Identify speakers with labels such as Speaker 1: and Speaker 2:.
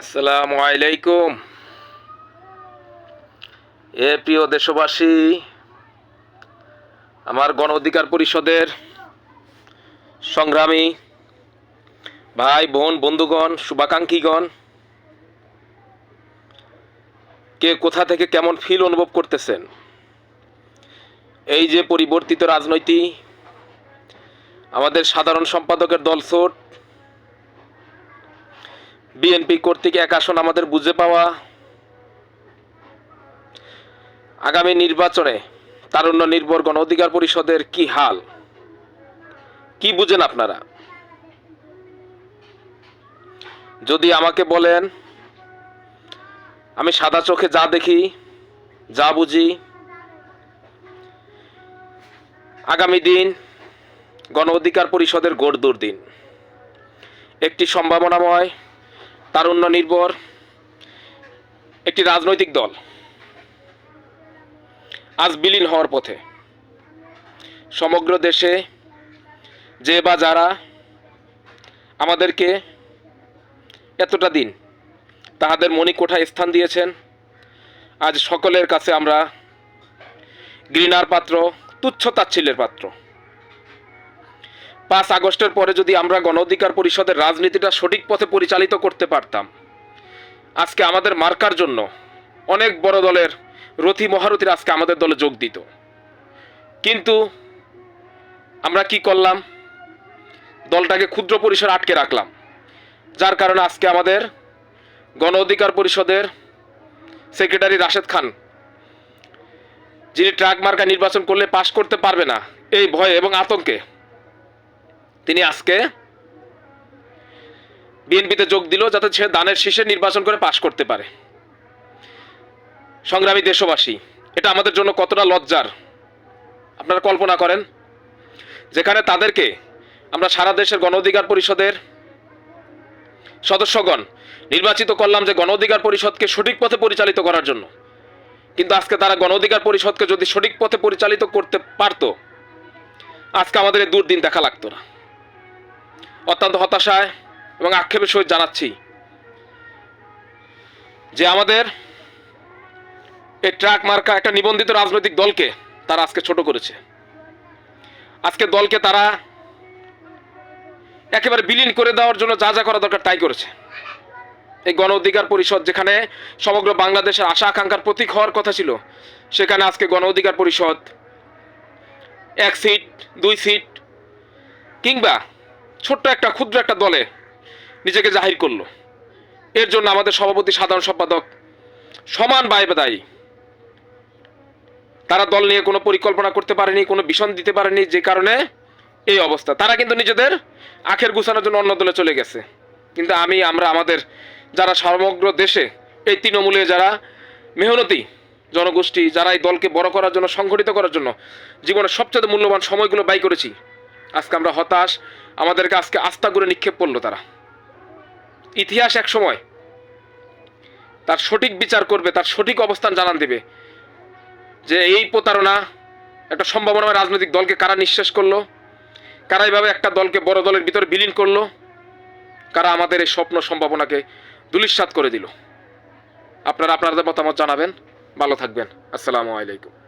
Speaker 1: আসসালামু আলাইকুম। এ প্রিয় দেশবাসী, আমার গণ অধিকার পরিষদের সংগ্রামী ভাই, বোন, বন্ধুগণ, শুভাকাঙ্ক্ষীগণ, কে কোথা থেকে কেমন ফিল অনুভব করতেছেন? এই যে পরিবর্তিত রাজনৈতিক, আমাদের সাধারণ সম্পাদকের দলছোট বিএনপি কর্তৃক এক আসন আমাদের বুঝে পাওয়া আগামী নির্বাচনে তারুণ্য নির্ভর গণ অধিকার পরিষদের কি হাল? কি বুঝেন আপনারা? যদি আমাকে বলেন, আমি সাদা চোখে যা দেখি, যা বুঝি, আগামী দিন গণ অধিকার পরিষদের গড় দুর্দিন। একটি সম্ভাবনাময় তারুণ্য নির্ভর একটি রাজনৈতিক দল। আজ বিলীন হওয়ার পথে সমগ্র দেশে যে বা যারা আমাদেরকে এতটা দিন তাহাদের মণিকোঠায় স্থান দিয়েছেন, আজ সকলের কাছে আমরা ঘৃণার পাত্র, তুচ্ছ তাচ্ছিল্যের পাত্র। পাঁচ আগস্টের পরে যদি আমরা গণ অধিকার পরিষদের রাজনীতিটা সঠিক পথে পরিচালিত করতে পারতাম। আজকে আমাদের মার্কার জন্য অনেক বড় দলের রথী মহারথীর আজকে আমাদের দলে যোগ দিত। কিন্তু আমরা কি করলাম? দলটাকে ক্ষুদ্র পরিসর আটকে রাখলাম। যার কারণে আজকে আমাদের গণ অধিকার পরিষদের সেক্রেটারি রাশেদ খান, যিনি ট্রাক মার্কা নির্বাচন করলে পাশ করতে পারবে না। এই ভয়ে এবং আতঙ্কে তিনি আজকে বিএনপিতে যোগ দিল যাতে সে দানের শীর্ষে নির্বাচন করে পাশ করতে পারে। সংগ্রামী দেশবাসী, এটা আমাদের জন্য কতটা লজ্জার। আপনারা কল্পনা করেন, যেখানে তাদেরকে আমরা সারা দেশের গণ অধিকার পরিষদের সদস্যগণ নির্বাচিত করলাম যে গণ অধিকার পরিষদকে সঠিক পথে পরিচালিত করার জন্য। কিন্তু আজকে তারা গণ অধিকার পরিষদকে যদি সঠিক পথে পরিচালিত করতে পারতো, আজকে আমাদের দুর্দিন দেখা লাগতো না। অত্যন্ত হতাশায় এবং আক্ষেপের সহিত জানাচ্ছি যে আমাদের এই ট্রাক মার্কা একটা নিবন্ধিত রাজনৈতিক দলকে তারা আজকে ছোট করেছে। আজকে দলকে তারা একেবারে বিলীন করে দেওয়ার জন্য যা যা করা দরকার তাই করেছে। এই গণ অধিকার পরিষদ যেখানে সমগ্র বাংলাদেশের আশা আকাঙ্ক্ষার প্রতীক হওয়ার কথা ছিল, সেখানে আজকে গণ অধিকার পরিষদ এক সিট, দুই সিট কিংবা ছোট্ট একটা, ক্ষুদ্র একটা দলে নিজেকে জাহির করল। এর জন্য আমাদের সভাপতি, সাধারণ সম্পাদক সমান বাইবে দায়ী তারা দল নিয়ে কোনো পরিকল্পনা করতে পারেনি, কোনো ভীষণ দিতে পারেনি, যে কারণে এই অবস্থা। তারা কিন্তু নিজেদের আখের গুছানোর জন্য অন্য দলে চলে গেছে। কিন্তু আমি, আমরা, আমাদের যারা সমগ্র দেশে, এই তৃণমূলে যারা মেহনতি জনগোষ্ঠী, যারা এই দলকে বড় করার জন্য, সংগঠিত করার জন্য জীবনের সবচেয়ে মূল্যবান সময়গুলো ব্যয় করেছি আজকে আমরা হতাশ, আমাদেরকে আজকে আস্থা করে নিক্ষেপ করল তারা। ইতিহাস এক সময় তার সঠিক বিচার করবে, তার সঠিক অবস্থান জানান দেবে যে এই প্রতারণা একটা সম্ভাবনাময় রাজনৈতিক দলকে কারা নিঃশেষ করল, কারা এইভাবে একটা দলকে বড় দলের ভিতরে বিলীন করল, কারা আমাদের এই স্বপ্ন সম্ভাবনাকে দুলিশ্বাত করে দিল। আপনারা, আপনাদের মতামত জানাবেন। ভালো থাকবেন। আসসালামু আলাইকুম।